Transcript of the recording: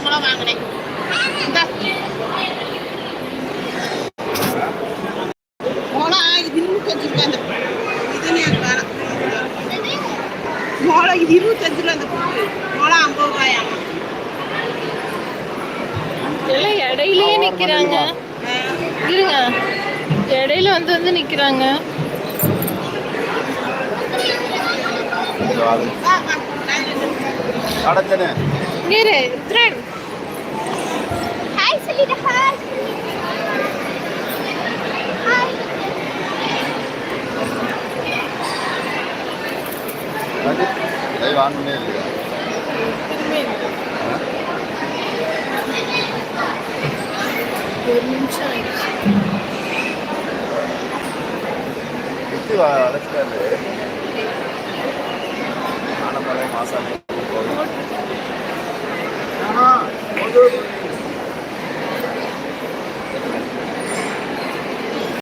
ஆயிரம் வாங்கினேன். இது இருபத்தஞ்சு ரூபா அந்த இதுன்னு அந்த புட்டு ஐம்பது ரூபாயா எல்லாம் இடையிலேயே நிற்கிறாங்க இருங்க. இடையில வந்து வந்து நிற்கிறாங்க இரு ருத்ரன் ஹாய் சொல்லிடு ஹாய் ஹாய் லைவ் ஆன் பண்ணே இல்லையா ஒரு நிமிஷம் ஆனப்பறவை மாசாமி நோட்